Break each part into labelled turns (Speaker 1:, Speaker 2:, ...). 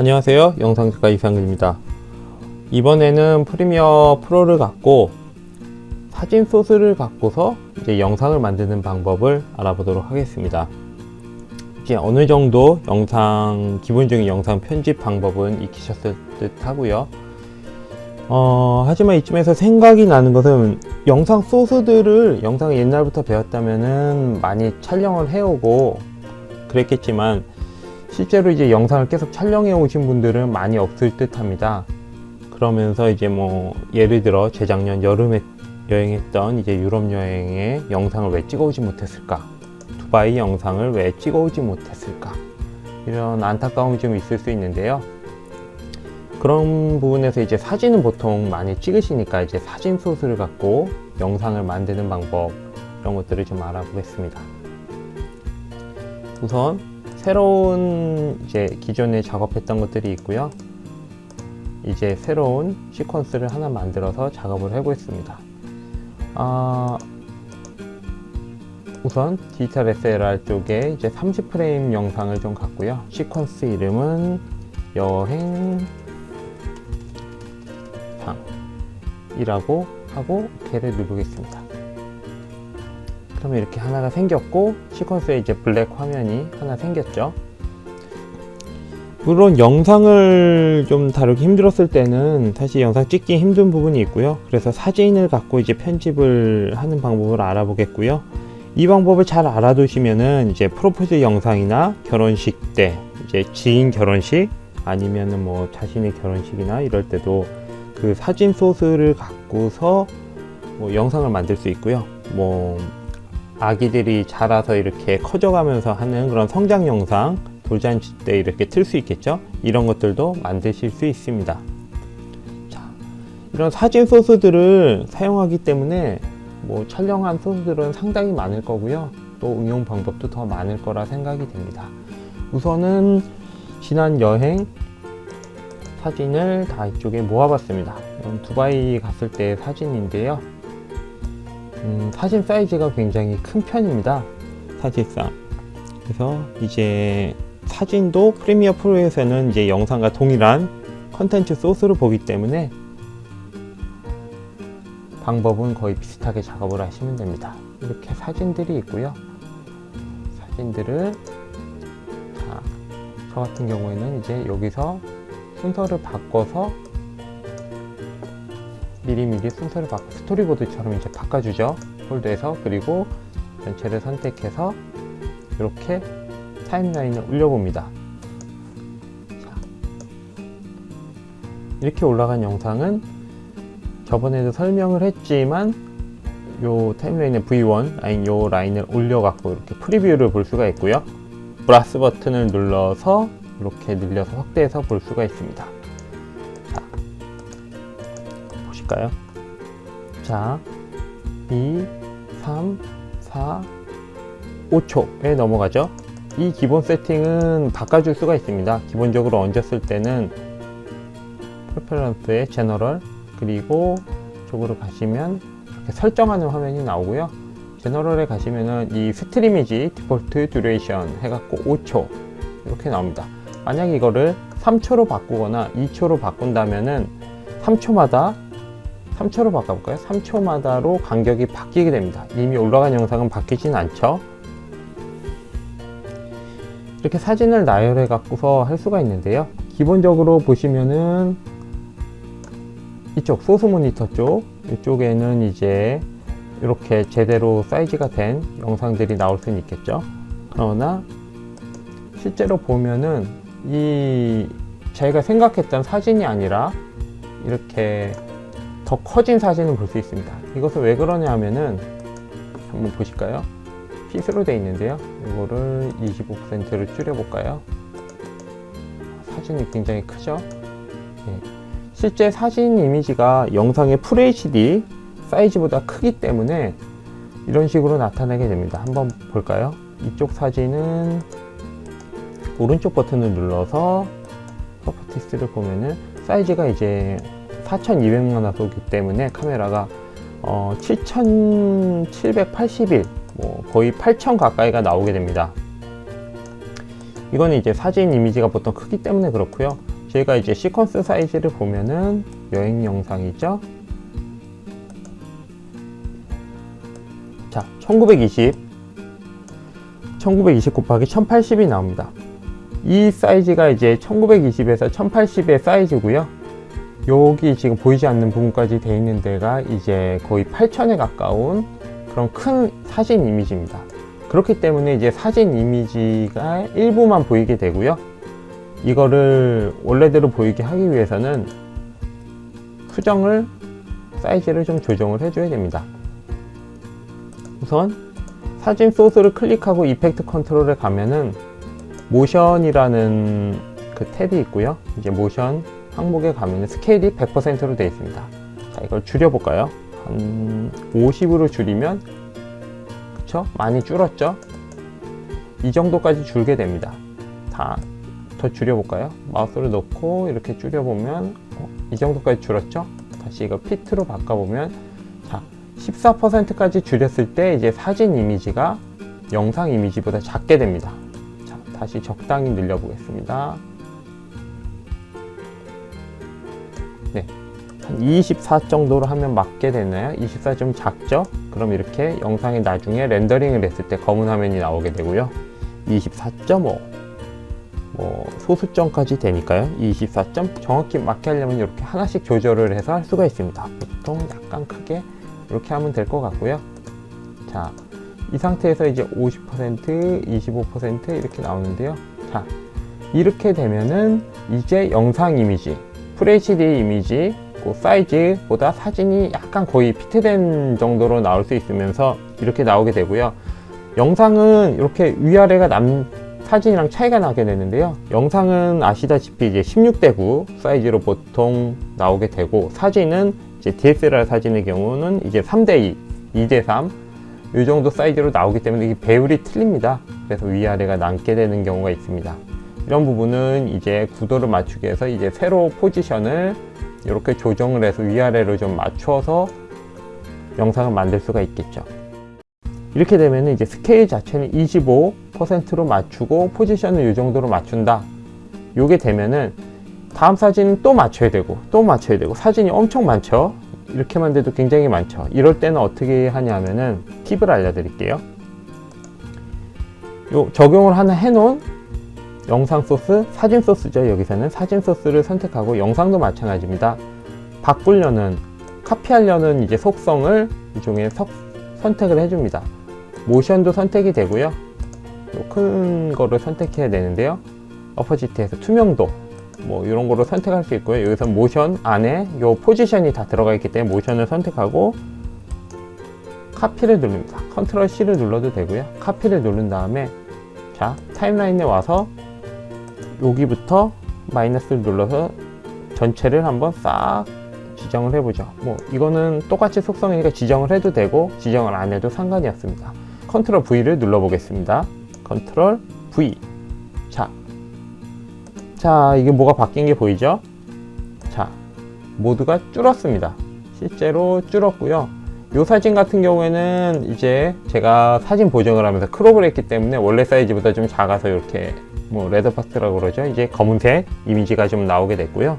Speaker 1: 안녕하세요. 영상작가 이상근입니다. 이번에는 프리미어 프로를 갖고 사진 소스를 갖고서 이제 영상을 만드는 방법을 알아보도록 하겠습니다. 이제 어느 정도 영상, 기본적인 영상 편집 방법은 익히셨을 듯 하고요. 어, 하지만 이쯤에서 생각이 나는 것은 영상 소스들을 영상을 옛날부터 배웠다면은 많이 촬영을 해오고 그랬겠지만 실제로 이제 영상을 계속 촬영해 오신 분들은 많이 없을 듯 합니다. 그러면서 이제 뭐 예를 들어 재작년 여름에 여행했던 이제 유럽 여행의 영상을 왜 찍어오지 못했을까? 두바이 영상을 왜 찍어오지 못했을까? 이런 안타까움이 좀 있을 수 있는데요. 그런 부분에서 이제 사진은 보통 많이 찍으시니까 이제 사진 소스를 갖고 영상을 만드는 방법 이런 것들을 좀 알아보겠습니다. 우선 새로운 이제 기존에 작업했던 것들이 있고요. 이제 새로운 시퀀스를 하나 만들어서 작업을 해보겠습니다. 아, 우선 디지털 SLR 쪽에 이제 30프레임 영상을 좀 갖고요. 시퀀스 이름은 여행 상이라고 하고 OK를 누르겠습니다. 그러면 이렇게 하나가 생겼고 시퀀스에 이제 블랙 화면이 하나 생겼죠. 물론 영상을 좀 다루기 힘들었을 때는 사실 영상 찍기 힘든 부분이 있고요. 그래서 사진을 갖고 이제 편집을 하는 방법을 알아보겠고요. 이 방법을 잘 알아두시면은 이제 프로포즈 영상이나 결혼식 때 이제 지인 결혼식 아니면은 뭐 자신의 결혼식이나 이럴 때도 그 사진 소스를 갖고서 뭐 영상을 만들 수 있고요. 뭐 아기들이 자라서 이렇게 커져가면서 하는 그런 성장 영상 돌잔치 때 이렇게 틀 수 있겠죠? 이런 것들도 만드실 수 있습니다. 자, 이런 사진 소스들을 사용하기 때문에 뭐 촬영한 소스들은 상당히 많을 거고요. 또 응용 방법도 더 많을 거라 생각이 됩니다. 우선은 지난 여행 사진을 다 이쪽에 모아봤습니다. 두바이 갔을 때 사진인데요. 음, 사진 사이즈가 굉장히 큰 편입니다. 사실상. 그래서 이제 사진도 프리미어 프로에서는 이제 영상과 동일한 컨텐츠 소스로 보기 때문에 방법은 거의 비슷하게 작업을 하시면 됩니다. 이렇게 사진들이 있고요. 사진들을 자, 저 같은 경우에는 이제 여기서 순서를 바꿔서 미리미리 순서를 바꿔 스토리보드처럼 이제 바꿔주죠. 폴더에서 그리고 전체를 선택해서 이렇게 타임라인을 올려봅니다. 자, 이렇게 올라간 영상은 저번에도 설명을 했지만 요 타임라인의 V1 아닌 요 라인을 올려갖고 이렇게 프리뷰를 볼 수가 있고요. 플러스 버튼을 눌러서 이렇게 늘려서 확대해서 볼 수가 있습니다. 보실까요? 자, 2, 3, 4, 5초에 넘어가죠. 이 기본 세팅은 바꿔줄 수가 있습니다. 기본적으로 얹었을 때는 프레퍼런스의 제너럴 그리고 쪽으로 가시면 이렇게 설정하는 화면이 나오고요. 제너럴에 가시면은 이 스트리미지 디폴트 듀레이션 해갖고 5초 이렇게 나옵니다. 만약 이거를 3초로 바꾸거나 2초로 바꾼다면은 3초마다 3초로 바꿔볼까요? 3초마다로 간격이 바뀌게 됩니다. 이미 올라간 영상은 바뀌진 않죠. 이렇게 사진을 나열해 갖고서 할 수가 있는데요. 기본적으로 보시면은 이쪽 소스 모니터 쪽 이쪽에는 이제 이렇게 제대로 사이즈가 된 영상들이 나올 수는 있겠죠. 그러나 실제로 보면은 이 저희가 생각했던 사진이 아니라 이렇게 더 커진 사진을 볼 수 있습니다. 이것은 왜 그러냐 하면은 한번 보실까요? 핏으로 되어 있는데요. 이거를 25%를 줄여볼까요? 사진이 굉장히 크죠? 네. 실제 사진 이미지가 영상의 FHD 사이즈보다 크기 때문에 이런 식으로 나타나게 됩니다. 한번 볼까요? 이쪽 사진은 오른쪽 버튼을 눌러서 프로퍼티스를 보면은 사이즈가 이제 4200만 화소이기 때문에 카메라가 어, 7781, 뭐 거의 8000 가까이가 나오게 됩니다. 이거는 이제 사진 이미지가 보통 크기 때문에 그렇고요. 저희가 이제 시퀀스 사이즈를 보면은 여행 영상이죠. 자, 1920, 1920 곱하기 1080이 나옵니다. 이 사이즈가 이제 1920에서 1080의 사이즈고요. 여기 지금 보이지 않는 부분까지 돼 있는 데가 이제 거의 8000에 가까운 그런 큰 사진 이미지입니다. 그렇기 때문에 이제 사진 이미지가 일부만 보이게 되고요. 이거를 원래대로 보이게 하기 위해서는 수정을 사이즈를 좀 조정을 해줘야 됩니다. 우선 사진 소스를 클릭하고 이펙트 컨트롤에 가면은 모션이라는 그 탭이 있고요. 이제 모션 항목에 가면 스케일이 100%로 되어 있습니다. 자, 이걸 줄여볼까요? 한 50으로 줄이면 그쵸? 많이 줄었죠? 이 정도까지 줄게 됩니다. 다 더 줄여볼까요? 마우스를 놓고 이렇게 줄여보면 어, 이 정도까지 줄었죠? 다시 이거 피트로 바꿔보면 자 14%까지 줄였을 때 이제 사진 이미지가 영상 이미지보다 작게 됩니다. 자 다시 적당히 늘려보겠습니다. 24 정도로 하면 맞게 되나요? 24 좀 작죠? 그럼 이렇게 영상이 나중에 렌더링을 했을 때 검은 화면이 나오게 되고요. 24.5 뭐 소수점까지 되니까요. 24점 정확히 맞게 하려면 이렇게 하나씩 조절을 해서 할 수가 있습니다. 보통 약간 크게 이렇게 하면 될 것 같고요. 자, 이 상태에서 이제 50%, 25% 이렇게 나오는데요. 자, 이렇게 되면은 이제 영상 이미지, FHD 이미지 그 사이즈보다 사진이 약간 거의 피트된 정도로 나올 수 있으면서 이렇게 나오게 되고요. 영상은 이렇게 위아래가 남 사진이랑 차이가 나게 되는데요. 영상은 아시다시피 이제 16대 9 사이즈로 보통 나오게 되고 사진은 이제 DSLR 사진의 경우는 이제 3대 2, 2대 3 이 정도 사이즈로 나오기 때문에 이게 배율이 틀립니다. 그래서 위아래가 남게 되는 경우가 있습니다. 이런 부분은 이제 구도를 맞추기 위해서 이제 세로 포지션을 이렇게 조정을 해서 위아래로 좀 맞춰서 영상을 만들 수가 있겠죠. 이렇게 되면 이제 스케일 자체는 25%로 맞추고 포지션을 이 정도로 맞춘다. 요게 되면은 다음 사진은 또 맞춰야 되고 또 맞춰야 되고 사진이 엄청 많죠. 이렇게만 돼도 굉장히 많죠. 이럴 때는 어떻게 하냐면은 팁을 알려드릴게요. 요 적용을 하나 해놓은 영상 소스, 사진 소스죠. 여기서는 사진 소스를 선택하고 영상도 마찬가지입니다. 바꾸려는 카피하려는 이제 속성을 이 중에 석- 선택을 해줍니다. 모션도 선택이 되고요. 요큰 거를 선택해야 되는데요. 어퍼지트에서 투명도 뭐 이런 거로 선택할 수 있고요. 여기서 모션 안에 요 포지션이 다 들어가 있기 때문에 모션을 선택하고 카피를 누릅니다. 컨트롤 C를 눌러도 되고요. 카피를 누른 다음에 자 타임라인에 와서 여기부터 마이너스를 눌러서 전체를 한번 싹 지정을 해보죠. 뭐 이거는 똑같이 속성이니까 지정을 해도 되고 지정을 안 해도 상관이 없습니다. 컨트롤 V를 눌러보겠습니다. 컨트롤 V. 자, 자 이게 뭐가 바뀐 게 보이죠? 자, 모두가 줄었습니다. 실제로 줄었고요. 이 사진 같은 경우에는 이제 제가 사진 보정을 하면서 크롭을 했기 때문에 원래 사이즈보다 좀 작아서 이렇게 뭐 레드박스라고 그러죠. 이제 검은색 이미지가 좀 나오게 됐고요.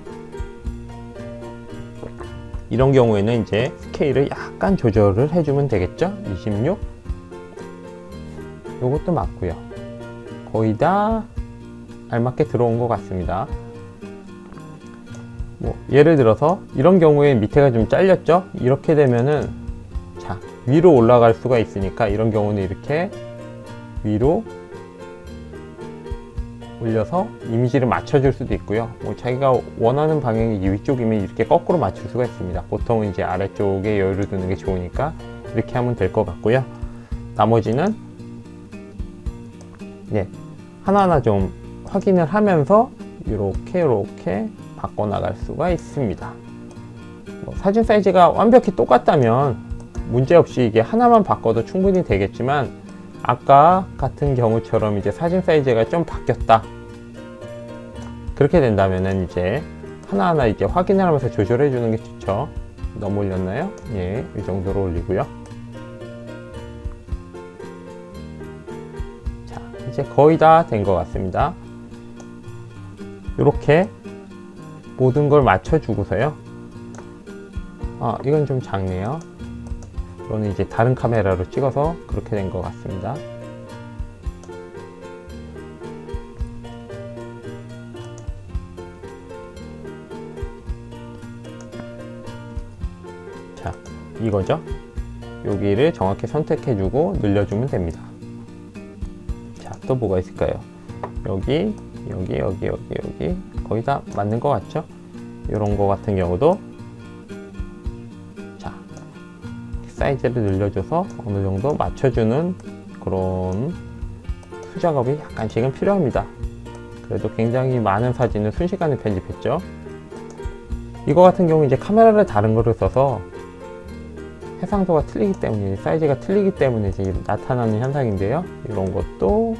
Speaker 1: 이런 경우에는 이제 스케일을 약간 조절을 해주면 되겠죠. 26. 요것도 맞고요. 거의 다 알맞게 들어온 것 같습니다. 뭐 예를 들어서 이런 경우에 밑에가 좀 잘렸죠. 이렇게 되면은 자 위로 올라갈 수가 있으니까 이런 경우는 이렇게 위로 올려서 이미지를 맞춰줄 수도 있고요. 뭐 자기가 원하는 방향이 위쪽이면 이렇게 거꾸로 맞출 수가 있습니다. 보통은 이제 아래쪽에 여유를 두는 게 좋으니까 이렇게 하면 될 것 같고요. 나머지는 네 하나하나 좀 확인을 하면서 이렇게 이렇게 바꿔 나갈 수가 있습니다. 뭐 사진 사이즈가 완벽히 똑같다면 문제없이 이게 하나만 바꿔도 충분히 되겠지만 아까 같은 경우처럼 이제 사진 사이즈가 좀 바뀌었다. 그렇게 된다면은 이제 하나하나 이제 확인을 하면서 조절해 주는 게 좋죠. 너무 올렸나요? 예, 이 정도로 올리고요. 자, 이제 거의 다 된 것 같습니다. 이렇게 모든 걸 맞춰주고서요. 아, 이건 좀 작네요. 이거는 이제 다른 카메라로 찍어서 그렇게 된 것 같습니다. 자, 이거죠. 여기를 정확히 선택해주고 늘려주면 됩니다. 자, 또 뭐가 있을까요? 여기, 여기, 여기, 여기, 여기 거의 다 맞는 것 같죠? 이런 거 같은 경우도 사이즈를 늘려줘서 어느 정도 맞춰주는 그런 수작업이 약간씩은 필요합니다. 그래도 굉장히 많은 사진을 순식간에 편집했죠. 이거 같은 경우 이제 카메라를 다른 거를 써서 해상도가 틀리기 때문에 사이즈가 틀리기 때문에 이제 나타나는 현상인데요. 이런 것도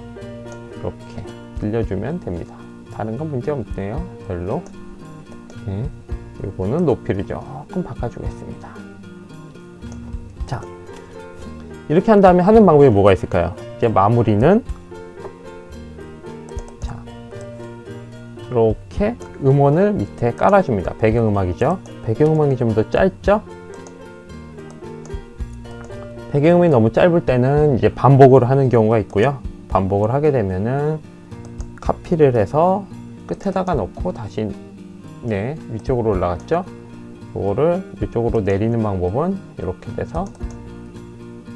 Speaker 1: 이렇게 늘려주면 됩니다. 다른 건 문제 없네요. 별로. 네. 이거는 높이를 조금 바꿔주겠습니다. 이렇게 한 다음에 하는 방법이 뭐가 있을까요? 이제 마무리는 자, 이렇게 음원을 밑에 깔아줍니다. 배경음악이죠. 배경음악이 좀 더 짧죠? 배경음이 너무 짧을 때는 이제 반복을 하는 경우가 있고요. 반복을 하게 되면은 카피를 해서 끝에다가 넣고 다시 네 위쪽으로 올라갔죠. 이거를 위쪽으로 내리는 방법은 이렇게 돼서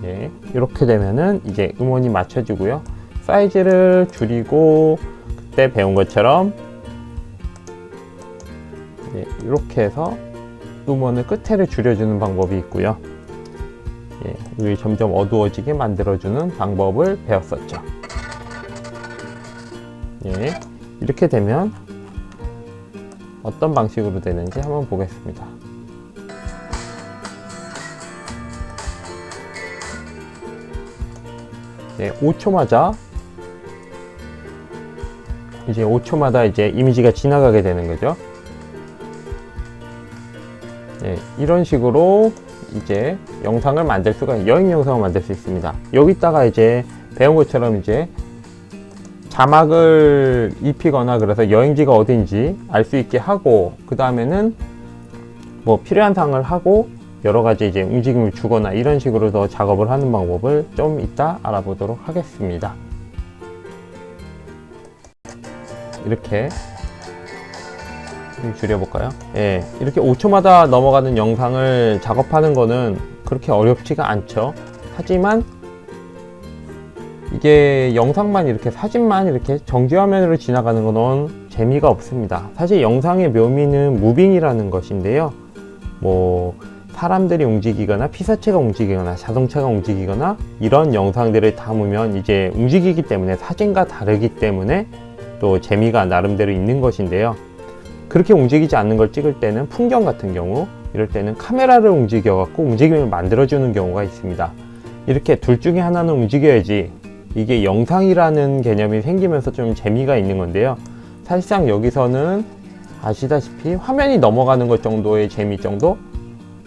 Speaker 1: 네 이렇게 되면은 이제 음원이 맞춰지고요. 사이즈를 줄이고 그때 배운 것처럼 네, 이렇게 해서 음원을 끝에를 줄여주는 방법이 있고요. 예, 점점 어두워지게 만들어주는 방법을 배웠었죠. 예, 이렇게 되면 어떤 방식으로 되는지 한번 보겠습니다. 네, 5초마다 이제 5초마다 이제 이미지가 지나가게 되는 거죠. 네, 이런 식으로 이제 영상을 만들 수가 여행 영상을 만들 수 있습니다. 여기다가 이제 배운 것처럼 이제 자막을 입히거나 그래서 여행지가 어딘지 알 수 있게 하고 그 다음에는 뭐 필요한 사항을 하고 여러 가지 이제 움직임을 주거나 이런 식으로 더 작업을 하는 방법을 좀 이따 알아보도록 하겠습니다. 이렇게 좀 줄여볼까요? 예, 이렇게 5초마다 넘어가는 영상을 작업하는 거는 그렇게 어렵지가 않죠. 하지만 이게 영상만 이렇게 사진만 이렇게 정지화면으로 지나가는 거는 재미가 없습니다. 사실 영상의 묘미는 무빙이라는 것인데요. 뭐 사람들이 움직이거나 피사체가 움직이거나 자동차가 움직이거나 이런 영상들을 담으면 이제 움직이기 때문에 사진과 다르기 때문에 또 재미가 나름대로 있는 것인데요. 그렇게 움직이지 않는 걸 찍을 때는 풍경 같은 경우 이럴 때는 카메라를 움직여 갖고 움직임을 만들어 주는 경우가 있습니다. 이렇게 둘 중에 하나는 움직여야지 이게 영상이라는 개념이 생기면서 좀 재미가 있는 건데요. 사실상 여기서는 아시다시피 화면이 넘어가는 것 정도의 재미 정도?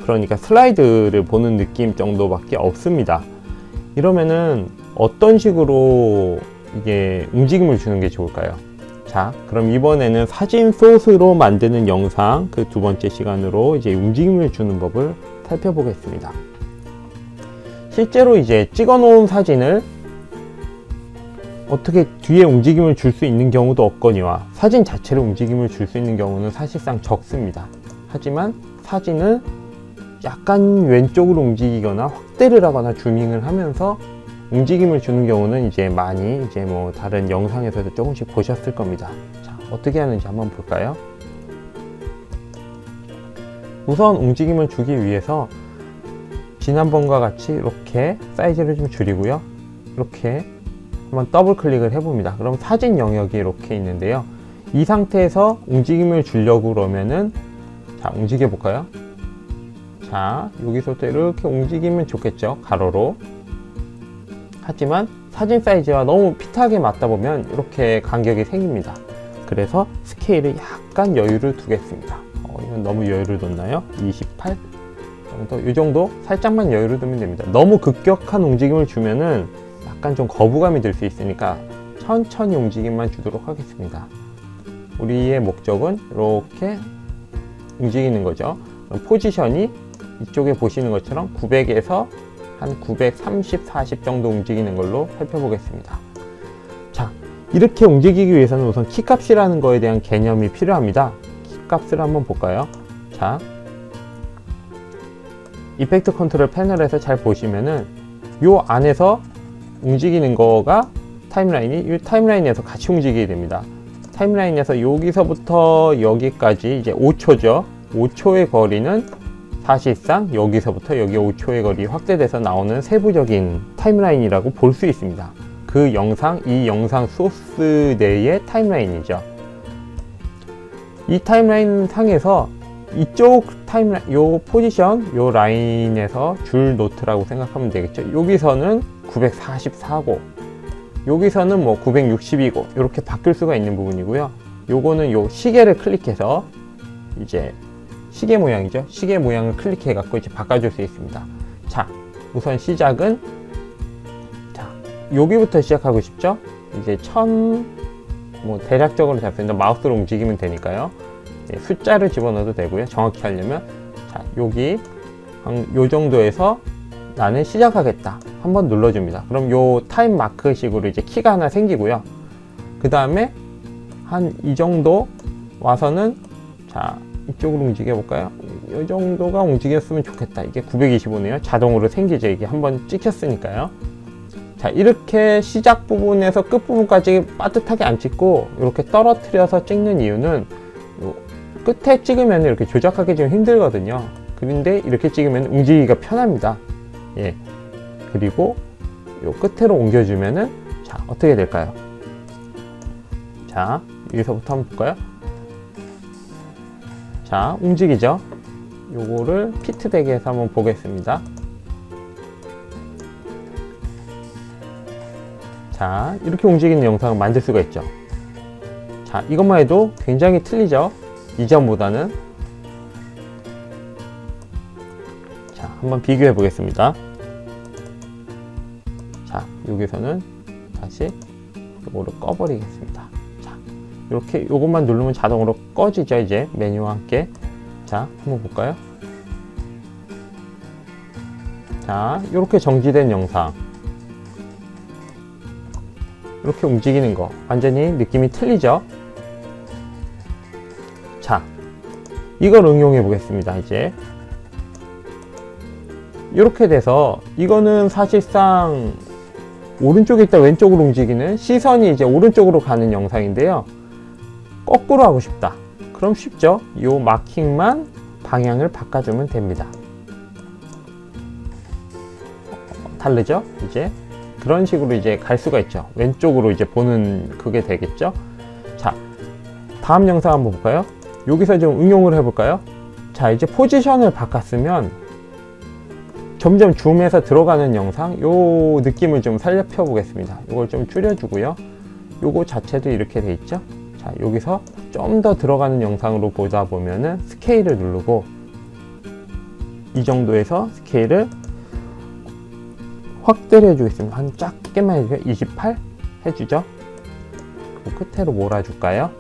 Speaker 1: 그러니까 슬라이드를 보는 느낌 정도밖에 없습니다. 이러면은 어떤 식으로 이게 움직임을 주는 게 좋을까요? 자, 그럼 이번에는 사진 소스로 만드는 영상 그 두 번째 시간으로 이제 움직임을 주는 법을 살펴보겠습니다. 실제로 이제 찍어 놓은 사진을 어떻게 뒤에 움직임을 줄 수 있는 경우도 없거니와 사진 자체를 움직임을 줄 수 있는 경우는 사실상 적습니다. 하지만 사진을 약간 왼쪽으로 움직이거나 확대를 하거나 주밍을 하면서 움직임을 주는 경우는 이제 많이 이제 뭐 다른 영상에서도 조금씩 보셨을 겁니다. 자, 어떻게 하는지 한번 볼까요? 우선 움직임을 주기 위해서 지난번과 같이 이렇게 사이즈를 좀 줄이고요. 이렇게 한번 더블 클릭을 해봅니다. 그럼 사진 영역이 이렇게 있는데요. 이 상태에서 움직임을 주려고 그러면은 자 움직여 볼까요? 자 여기서부터 이렇게 움직이면 좋겠죠. 가로로. 하지만 사진 사이즈와 너무 핏하게 맞다 보면 이렇게 간격이 생깁니다. 그래서 스케일을 약간 여유를 두겠습니다. 어, 이건 너무 여유를 뒀나요? 28 정도? 이 정도? 살짝만 여유를 두면 됩니다. 너무 급격한 움직임을 주면은 약간 좀 거부감이 들 수 있으니까 천천히 움직임만 주도록 하겠습니다. 우리의 목적은 이렇게 움직이는 거죠. 포지션이 이쪽에 보시는 것처럼 900에서 한 930, 40 정도 움직이는 걸로 살펴보겠습니다. 자, 이렇게 움직이기 위해서는 우선 키값이라는 거에 대한 개념이 필요합니다. 키값을 한번 볼까요? 자, 이펙트 컨트롤 패널에서 잘 보시면은 요 안에서 움직이는 거가 타임라인이 이 타임라인에서 같이 움직이게 됩니다. 타임라인에서 여기서부터 여기까지 이제 5초죠. 5초의 거리는 사실상 여기서부터 여기 5초의 거리 확대돼서 나오는 세부적인 타임라인이라고 볼 수 있습니다. 그 영상, 이 영상 소스 내의 타임라인이죠. 이 타임라인 상에서 이쪽 타임라인, 요 포지션, 요 라인에서 줄 노트라고 생각하면 되겠죠. 여기서는 944고, 여기서는 뭐 960이고, 이렇게 바뀔 수가 있는 부분이고요. 요거는 요 시계를 클릭해서 이제 시계 모양이죠. 시계 모양을 클릭해 갖고 이제 바꿔줄 수 있습니다. 자, 우선 시작은 자, 여기부터 시작하고 싶죠? 이제 천, 뭐 대략적으로 잡습니다. 마우스로 움직이면 되니까요. 예, 숫자를 집어넣어도 되고요. 정확히 하려면 자, 여기 한요 정도에서 나는 시작하겠다. 한번 눌러줍니다. 그럼 요 타임 마크 식으로 이제 키가 하나 생기고요. 그 다음에 한 이 정도 와서는 자 이쪽으로 움직여 볼까요? 이 정도가 움직였으면 좋겠다. 이게 925네요. 자동으로 생기죠. 이게 한번 찍혔으니까요. 자, 이렇게 시작 부분에서 끝 부분까지 빠듯하게 안 찍고 이렇게 떨어뜨려서 찍는 이유는 요 끝에 찍으면 이렇게 조작하기 좀 힘들거든요. 그런데 이렇게 찍으면 움직이기가 편합니다. 예. 그리고 요 끝으로 옮겨주면은 자, 어떻게 될까요? 자, 여기서부터 한번 볼까요? 자, 움직이죠? 요거를 피트 대기에서 한번 보겠습니다. 자, 이렇게 움직이는 영상을 만들 수가 있죠. 자, 이것만 해도 굉장히 틀리죠? 이전보다는. 자, 한번 비교해 보겠습니다. 자, 여기서는 다시 요거를 꺼버리겠습니다. 자, 이렇게 요것만 누르면 자동으로 꺼지죠, 이제 메뉴와 함께. 자, 한번 볼까요? 자, 이렇게 정지된 영상. 이렇게 움직이는 거 완전히 느낌이 틀리죠? 자, 이걸 응용해 보겠습니다. 이제 이렇게 돼서 이거는 사실상 오른쪽에 있다 왼쪽으로 움직이는 시선이 이제 오른쪽으로 가는 영상인데요. 거꾸로 하고 싶다. 그럼 쉽죠? 이 마킹만 방향을 바꿔주면 됩니다. 다르죠? 이제 그런 식으로 이제 갈 수가 있죠. 왼쪽으로 이제 보는 그게 되겠죠. 자, 다음 영상 한번 볼까요? 여기서 좀 응용을 해볼까요? 자, 이제 포지션을 바꿨으면 점점 줌해서 들어가는 영상, 요 느낌을 좀 살펴 보겠습니다. 이걸 좀 줄여주고요. 요거 자체도 이렇게 돼 있죠. 자, 여기서 좀 더 들어가는 영상으로 보다 보면은 스케일을 누르고 이 정도에서 스케일을 확대를 해주겠습니다. 한 작게만 해주세요. 28 해주죠. 그 끝으로 몰아줄까요?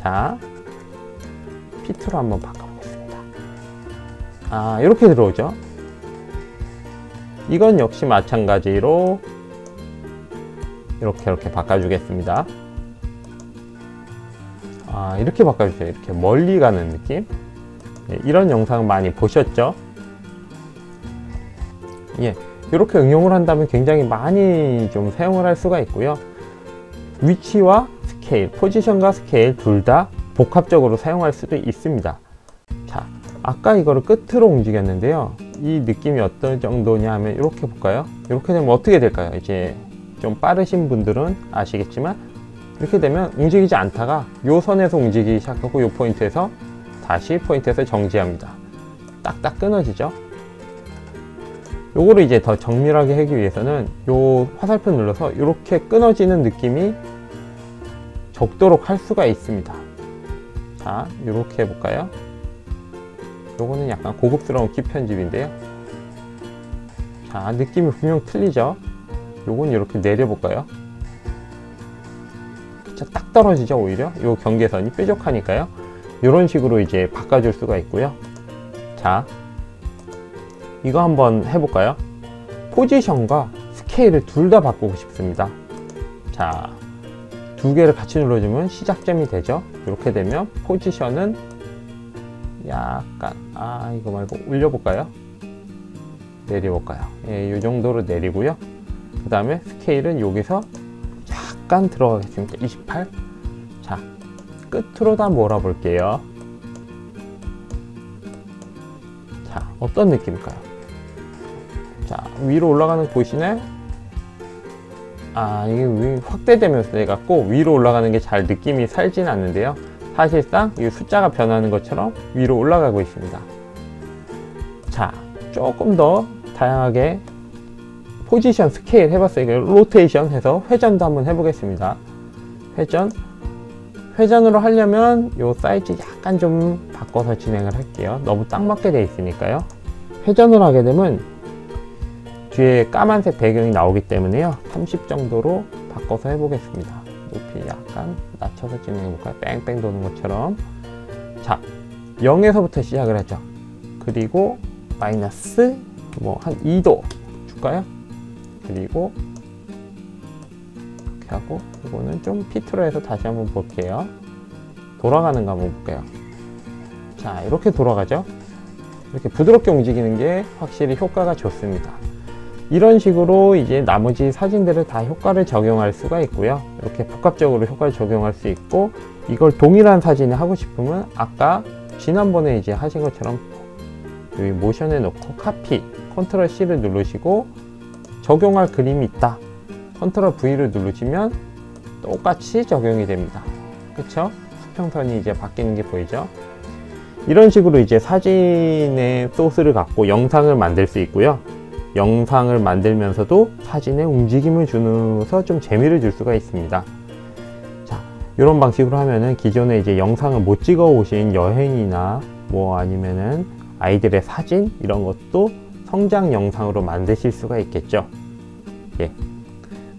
Speaker 1: 자, 피트로 한번 바꿔보겠습니다. 아, 이렇게 들어오죠. 이건 역시 마찬가지로 이렇게 이렇게 바꿔주겠습니다. 아, 이렇게 바꿔주세요. 이렇게 멀리 가는 느낌. 예, 이런 영상 많이 보셨죠? 예, 이렇게 응용을 한다면 굉장히 많이 좀 사용을 할 수가 있고요. 위치와 스케일, 포지션과 스케일 둘 다 복합적으로 사용할 수도 있습니다. 자, 아까 이거를 끝으로 움직였는데요. 이 느낌이 어떤 정도냐 하면 이렇게 볼까요? 이렇게 되면 어떻게 될까요? 이제 좀 빠르신 분들은 아시겠지만 이렇게 되면 움직이지 않다가 요 선에서 움직이기 시작하고 요 포인트에서 다시 포인트에서 정지합니다. 딱딱 끊어지죠? 요거를 이제 더 정밀하게 하기 위해서는 요 화살표 눌러서 이렇게 끊어지는 느낌이 적도록 할 수가 있습니다. 자, 이렇게 해볼까요? 요거는 약간 고급스러운 키 편집인데요. 자, 느낌이 분명 틀리죠? 요건 이렇게 내려볼까요? 진짜 딱 떨어지죠 오히려? 요 경계선이 뾰족하니까요. 이런 식으로 이제 바꿔줄 수가 있고요. 자 이거 한번 해볼까요? 포지션과 스케일을 둘 다 바꾸고 싶습니다. 자 두 개를 같이 눌러주면 시작점이 되죠? 이렇게 되면 포지션은 약간 아 이거 말고 올려볼까요? 내려볼까요? 예, 이 정도로 내리고요. 그 다음에 스케일은 여기서 약간 들어가겠습니다 28 자, 끝으로 다 몰아볼게요. 자, 어떤 느낌일까요? 자, 위로 올라가는 거 보이시나요? 아, 이게 위- 확대되면서 돼갖고 위로 올라가는 게 잘 느낌이 살진 않는데요. 사실상 이 숫자가 변하는 것처럼 위로 올라가고 있습니다. 자, 조금 더 다양하게 포지션 스케일 해봤어요. 로테이션 해서 회전도 한번 해보겠습니다. 회전. 회전으로 하려면 요 사이즈 약간 좀 바꿔서 진행을 할게요. 너무 딱 맞게 돼 있으니까요. 회전을 하게 되면 뒤에 까만색 배경이 나오기 때문에요. 30 정도로 바꿔서 해보겠습니다. 높이 약간 낮춰서 진행해볼까요? 뺑뺑 도는 것처럼. 자, 0에서부터 시작을 하죠. 그리고 마이너스 뭐 한 2도 줄까요? 그리고 이렇게 하고 이거는 좀 피트로 해서 다시 한번 볼게요. 돌아가는 거 한번 볼게요. 자, 이렇게 돌아가죠? 이렇게 부드럽게 움직이는 게 확실히 효과가 좋습니다. 이런 식으로 이제 나머지 사진들을 다 효과를 적용할 수가 있고요. 이렇게 복합적으로 효과를 적용할 수 있고 이걸 동일한 사진에 하고 싶으면 아까 지난번에 이제 하신 것처럼 여기 모션에 놓고 카피, 컨트롤 C를 누르시고 적용할 그림이 있다. 컨트롤 V를 누르시면 똑같이 적용이 됩니다. 그쵸? 수평선이 이제 바뀌는 게 보이죠? 이런 식으로 이제 사진의 소스를 갖고 영상을 만들 수 있고요. 영상을 만들면서도 사진에 움직임을 주면서 좀 재미를 줄 수가 있습니다. 자, 이런 방식으로 하면은 기존에 이제 영상을 못 찍어 오신 여행이나 뭐 아니면은 아이들의 사진 이런 것도 성장 영상으로 만드실 수가 있겠죠. 예.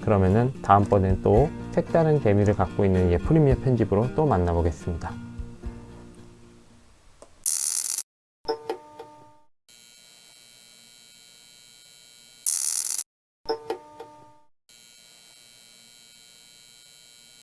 Speaker 1: 그러면은 다음번엔 또 색다른 재미를 갖고 있는 예, 프리미어 편집으로 또 만나보겠습니다.